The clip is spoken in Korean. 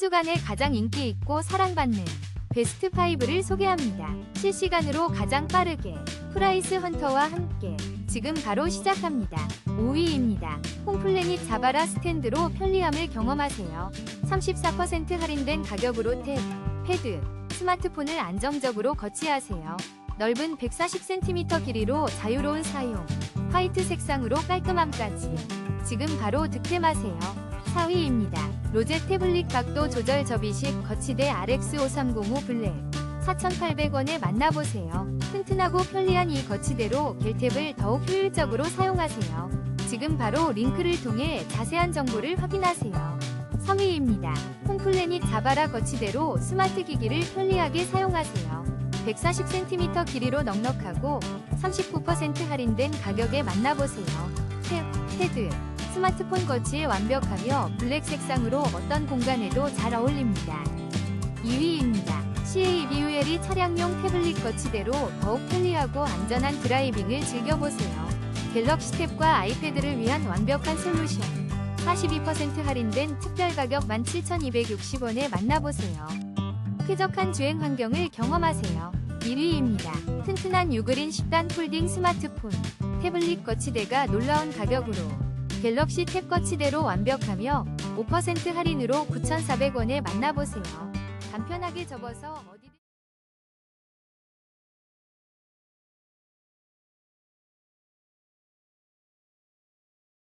주간에 가장 인기 있고 사랑받는 베스트 5를 소개합니다. 실시간으로 가장 빠르게 프라이스 헌터와 함께 지금 바로 시작합니다. 5위입니다. 홈플래닛 자바라 스탠드로 편리함을 경험하세요. 34% 할인된 가격으로 탭, 패드, 스마트폰을 안정적으로 거치하세요. 넓은 140cm 길이로 자유로운 사용, 화이트 색상으로 깔끔함까지 지금 바로 득템하세요. 4위입니다. 로제 태블릿 각도 조절 접이식 거치대 RX5305 블랙 4,800원에 만나보세요. 튼튼하고 편리한 이 거치대로 겔탭을 더욱 효율적으로 사용하세요. 지금 바로 링크를 통해 자세한 정보를 확인하세요. 3위입니다. 홈플래닛 자바라 거치대로 스마트 기기를 편리하게 사용하세요. 140cm 길이로 넉넉하고 39% 할인된 가격에 만나보세요. 탭, 패드, 스마트폰 거치에 완벽하며 블랙 색상으로 어떤 공간에도 잘 어울립니다. 2위입니다. CABUL이 차량용 태블릿 거치대로 더욱 편리하고 안전한 드라이빙을 즐겨보세요. 갤럭시 탭과 아이패드를 위한 완벽한 솔루션. 42% 할인된 특별 가격 17,260원에 만나보세요. 쾌적한 주행 환경을 경험하세요. 1위입니다. 튼튼한 유그린 10단 폴딩 스마트폰. 태블릿 거치대가 놀라운 가격으로 갤럭시 탭 거치대로 완벽하며 5% 할인으로 9,400원에 만나보세요. 간편하게 접어서 어디-